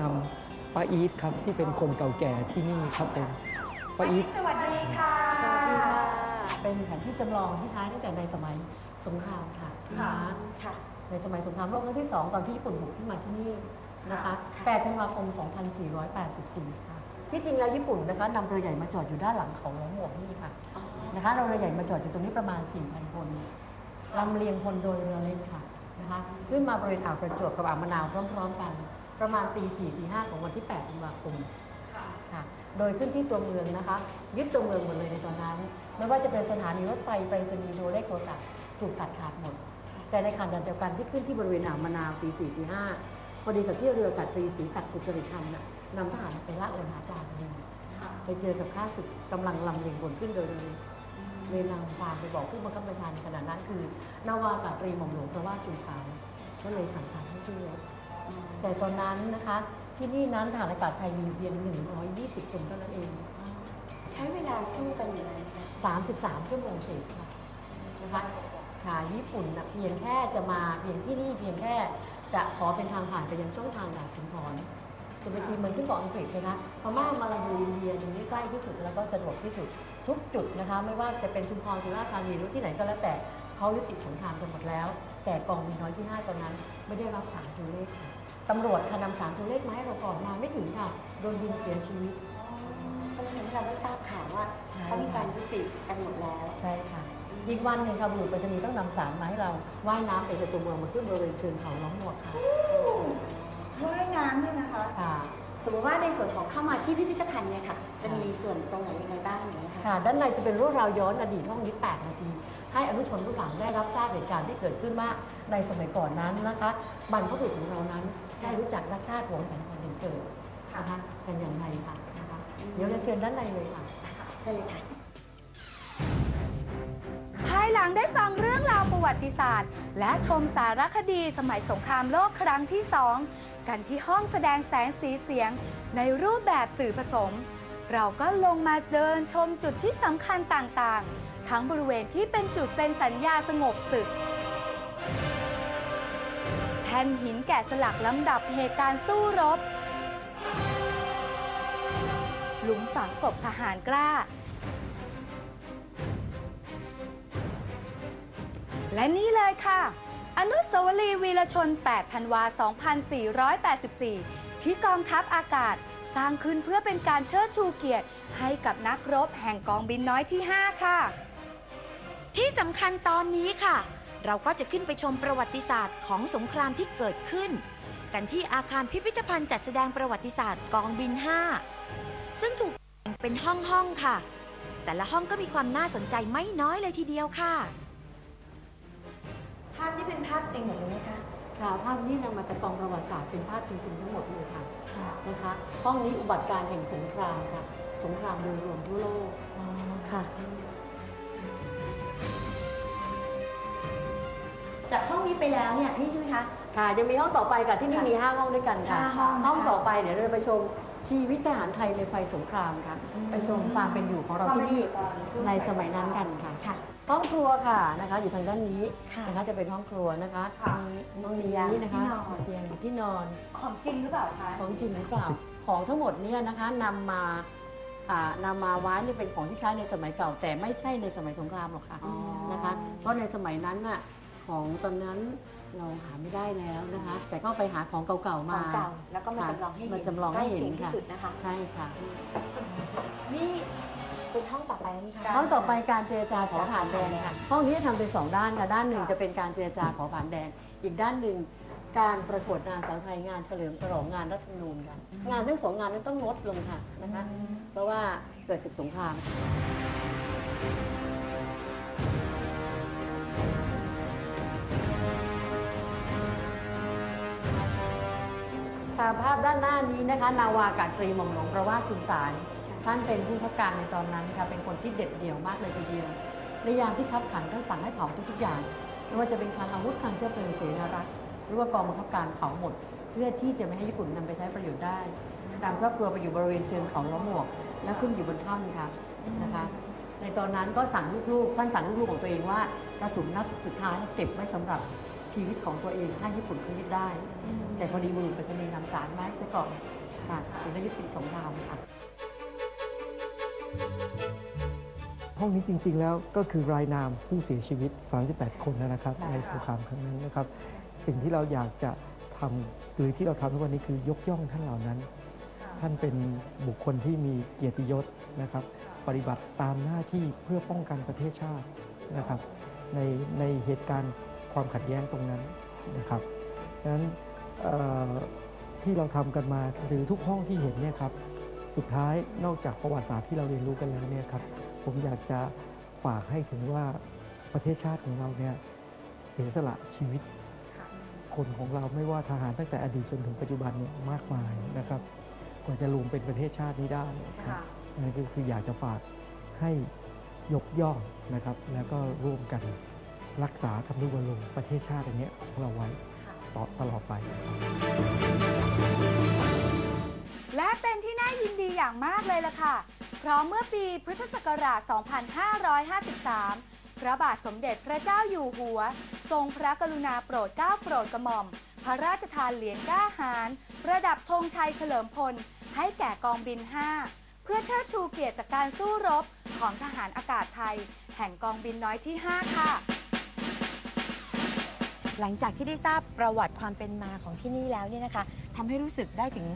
นำป้าอีทครับที่เป็นคนเก่าแก่ที่นี่ครับผมป้าอีทสวัสดีค่ะสวัสดีค่ะเป็นแผนที่จำลองที่ใช้ตั้งแต่ในสมัยสงครามค่ะค่ะนะคะค่ะ ในสมัยสงครามโลกครั้งที่ 2 ตอนที่ญี่ปุ่นบุกขึ้นมาที่นี่นะคะค่ะ8ธันวาคม 2484 ค่ะ ที่จริงแล้วญี่ปุ่นนะคะนำเรือใหญ่มาจอดอยู่ด้านหลังเขาล้อมหมวกนี่ค่ะอ๋อนะคะเราเรือใหญ่มาจอดอยู่ตรงนี้ประมาณ 4,000 คนลำเลียงพลโดยเรือเล็กค่ะนะคะ ขึ้นมาบริเวณอ่าวประจวบกับอ่าวมะนาวพร้อมๆกัน ประมาณตี4ตี5ของวันที่8ธันวาคมค่ะโดยขึ้นที่ตัวเมืองนะคะ ยึดตัวเมืองหมดเลยในตอนนั้น ไม่ว่าจะเป็นสถานีรถไฟไปรษณีย์โทรเลขโทรศัพท์ถูกตัดขาดหมด แต่ในขณะเดียวกันที่ขึ้นที่บริเวณอ่าวมะนาวตีสี่ตีห้าพอดีกับที่เรือกัดตรีศรีศักดิ์สุจริตธรรมน่ะนำทหารไปล่าอวนหาปลาพอดีไปเจอกับข้าศึกกำลังลำเลียงบนขึ้นโดยเรือเลยนำความไปบอกผู้บังคับบัญชาในขณะนั้นคือนาวากาตรีหม่อมหลวงพระว่าจุนสายก็เลยสั่งการให้สู้รบ แต่ตอนนั้นนะคะที่นี่นั้นทหารอากาศไทยมีเพียง 120 คนเท่านั้นเอง ใช้เวลาสู้กันอยู่ไหมคะ33 ชั่วโมงเศษค่ะนะคะค่ะญี่ปุ่นนะเพียงแค่จะมาเพียงที่นี่เพียงแค่จะขอเป็นทางผ่านไปยังช่องทางด่านสิงห์ขอนจะไปตีเหมือนขึ้นเกาะอังกฤษเลยนะพม่ามาลายูอินเดียตรงนี้ใกล้ที่สุดแล้วก็สะดวกที่สุดทุกจุดนะคะ ไม่ว่าจะเป็นชุมพรสุราษฎร์ธานีหรือที่ไหนก็แล้วแต่เขายุติสงครามกันหมดแล้ว แต่กองบินน้อยที่ 5 ตอนนั้นไม่ได้รับสารตัวเลขค่ะ ตำรวจค่ะนำสารตัวเลขมาให้เราก่อนมาไม่ถึงค่ะ โดนยิงเสียชีวิตก็เลยทำให้เราได้ทราบข่าวว่าใช่ เขามีการยุติกันหมดแล้ว ใช่ค่ะอีกวันหนึ่งค่ะบุรุษไปรษณีย์ต้องนำสารมาให้เราว่ายน้ำไปในตัวเมืองมาขึ้นบริเวณเชิงเขาล้อมหมวกค่ะว่ายน้ำเนี่ยนะคะ ค่ะ สมมติว่าในส่วนของเข้ามาที่พิพิธภัณฑ์เนี่ยค่ะ จะมีส่วนตรงไหนยังไงบ้างอย่างนี้ยค่ะ ค่ะด้านในจะเป็นเรื่องราวย้อนอดีตห้องนี้ 8 นาที ให้อนุชนรุ่นหลังได้รับทราบเหตุการณ์ที่เกิดขึ้นว่าในสมัยก่อนนั้นนะคะบรรพบุรุษของเรานั้น ได้รู้จักรักชาติหวงแผ่นดินเกิดนะคะกันอย่างไรค่ะนะคะเดี๋ยวเราเชิญด้านในเลยค่ะใช่เลยค่ะ ภายหลังได้ฟังเรื่องราวประวัติศาสตร์ และชมสารคดีสมัยสงครามโลกครั้งที่สองกันที่ห้องแสดงแสงสีเสียงในรูปแบบสื่อผสม เราก็ลงมาเดินชมจุดที่สำคัญต่างๆ ทั้งบริเวณที่เป็นจุดเซ็นสัญญาสงบศึก แผ่นหินแกะสลักลำดับเหตุการณ์สู้รบ หลุมฝังศพทหารกล้า และนี่เลยค่ะ อนุสาวรีย์วีรชน 8 ธันวา 2484 ที่กองทัพอากาศสร้างขึ้นเพื่อเป็นการเชิดชูเกียรติให้กับนักรบแห่งกองบินน้อยที่ 5 ค่ะ ที่สำคัญตอนนี้ค่ะ เราก็จะขึ้นไปชมประวัติศาสตร์ของสงครามที่เกิดขึ้น กันที่อาคารพิพิธภัณฑ์จัดแสดงประวัติศาสตร์กองบิน 5 ซึ่งถูกแบ่งเป็นห้องห้องๆค่ะ แต่ละห้องก็มีความน่าสนใจไม่น้อยเลยทีเดียวค่ะ ภาพที่เป็นภาพจริงหมดเลยไหมคะค่ะภาพนี้นำมาจากกองประวัติศาสตร์เป็นภาพจริงๆทั้งหมดเลยค่ะนะคะห้องนี้อุบัติการแห่งสงครามค่ะ สงครามโดยรวมทั่วโลกค่ะ จากห้องนี้ไปแล้วเนี่ยนี่ใช่ไหมคะ ค่ะยังมีห้องต่อไปค่ะที่นี่ค่ะมี5ห้องด้วยกันค่ะ ห้าห้องห้องค่ะต่อไปเดี๋ยวเราจะไปชมชีวิตทหารไทยในไฟสงครามค่ะไปชมความเป็นอยู่ของเราที่นี่ในสมัยนั้นกันค่ะ ค่ะ ห้องครัวค่ะนะคะ อยู่ทางด้านนี้ค่ะนะคะจะเป็นห้องครัวนะคะค่ะห้องนี้นะคะที่นอน เตียงที่นอนของจริงหรือเปล่าคะ ของจริงหรือเปล่าของทั้งหมดเนี่ยนะคะนำมาอ่านำมาไว้นี่เป็นของที่ใช้ในสมัยเก่า แต่ไม่ใช่ในสมัยสงครามหรอกค่ะอ๋อ นะคะ เพราะในสมัยนั้นน่ะ ของตอนนั้นเราหาไม่ได้แล้วนะคะ แต่ก็ไปหาของเก่าๆขอมางเก่าแล้วก็มาจำลองให้เห็นมาจำลองให้เห็นใกล้คียงที่ค่ะ สุดนะคะใช่ค่ะนี่เป็นห้องต่อไปนี่ค่ะ ห้องต่อไปการเจรจาขอผ่านแดนค่ะห้องนี้ทำเป็นสองด้านค่ะด้านหนึ่งจะเป็นการเจรจาขอผ่านแดน อีกด้านหนึ่งการประกวดนางสาวไทยงานเฉลิมฉลองงานรัฐธรรมนูญกันงานทั้งสองงานนั้นต้องงดลงค่ะนะคะ เพราะว่าเกิดศึกสงคราม ค่ะภาพด้านหน้านี้นะคะ นาวากาตรีหม่อมหลวงประวาสคุณสารท่านเป็นผู้ขับการในตอนนั้นค่ะเป็นคนที่เด็ดเดี่ยวมากเลยทีเดียวในยามที่ขับขันท่านสั่งให้เผาทุกๆอย่างไม่ว่าจะเป็นคลังอาวุธคลังเชื้อเพลิงเสนารักษ์หรือว่ากองบังคับการเผาหมด เพื่อที่จะไม่ให้ญี่ปุ่นนำไปใช้ประโยชน์ได้ตามครอบครัวไปอยู่บริเวณเชิงเขาล้อมหมวก และขึ้นอยู่บนถ้ำค่ะนะคะ ในตอนนั้นก็สั่งลูกๆ ท่านสั่งลูกๆของตัวเองว่ากระสุนนัดสุดท้ายเนี่ยเก็บไว้สำหรับ ชชีวิตของตัวเองให้ญี่ปุ่นเขายึดได้ แต่พอดีบุรุษไปรษณีย์นำสารมาให้ซะก่อนค่ะถึงได้ยุติสงครามค่ะห้องนี้จริง ๆ แล้วก็คือรายนามผู้เสียชีวิต 38 คนนะครับค่ะในสงครามครั้งนั้นนะครับ สิ่งที่เราอยากจะทำหรือที่เราทำทุกวันนี้คือยกย่องท่านเหล่านั้น ท่านเป็นบุคคลที่มีเกียรติยศนะครับ ปฏิบัติตามหน้าที่เพื่อป้องกันประเทศชาตินะครับ ในในเหตุการณ์ ความขัดแย้งตรงนั้นนะครับดังนั้นเอ่อที่เราทำกันมาหรือทุกห้องที่เห็นเนี่ยครับสุดท้ายนอกจากประวัติศาสตร์ที่เราเรียนรู้กันแล้วเนี่ยครับผมอยากจะฝากให้ถึงว่าประเทศชาติของเราเนี่ยเสียสละชีวิต คนของเราไม่ว่าทหารตั้งแต่อดีตจนถึงปัจจุบันเนี่ยมากมายนะครับ กว่าจะรวมเป็นประเทศชาตินี้ได้ครับนั่นก็คืออยากจะฝากให้ยกย่องนะครับ แล้วก็ร่วมกัน รักษาทำนุบำรุงประเทศชาติอันเนี้ยของเราไว้ต่อตลอดไป และเป็นที่น่ายินดีอย่างมากเลยล่ะค่ะ เพราะเมื่อปีพุทธศักราช 2553 พระบาทสมเด็จพระเจ้าอยู่หัว ทรงพระกรุณาโปรดเกล้าโปรดกระหม่อม พระราชทานเหรียญกล้าหาญประดับธงชัยเฉลิมพล ให้แก่กองบิน 5 เพื่อเชิดชูเกียรติจากการสู้รบของทหารอากาศไทย แห่งกองบินน้อยที่ 5 ค่ะ หลังจากที่ได้ทราบประวัติความเป็นมาของที่นี่แล้วเนี่ยนะคะทำให้รู้สึกได้ถึง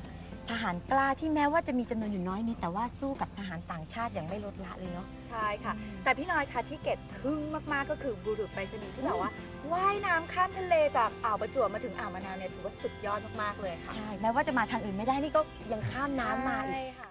ทหารกล้าที่แม้ว่าจะมีจำนวนอยู่น้อยนิดแต่ว่าสู้กับทหารต่างชาติอย่างไม่ลดละเลยเนาะ ใช่ค่ะ แต่พี่น้อยค่ะที่เกดทึ่งมากๆก็คือบุรุษไปรษณีย์ที่แบบว่าว่ายน้ำข้ามทะเลจากอ่าวประจวบมาถึงอ่าวมะนาวเนี่ยถือว่าสุดยอดมากๆเลยค่ะ ใช่ แม้ว่าจะมาทางอื่นไม่ได้นี่ก็ยังข้ามน้ำมาอีกใช่ค่ะ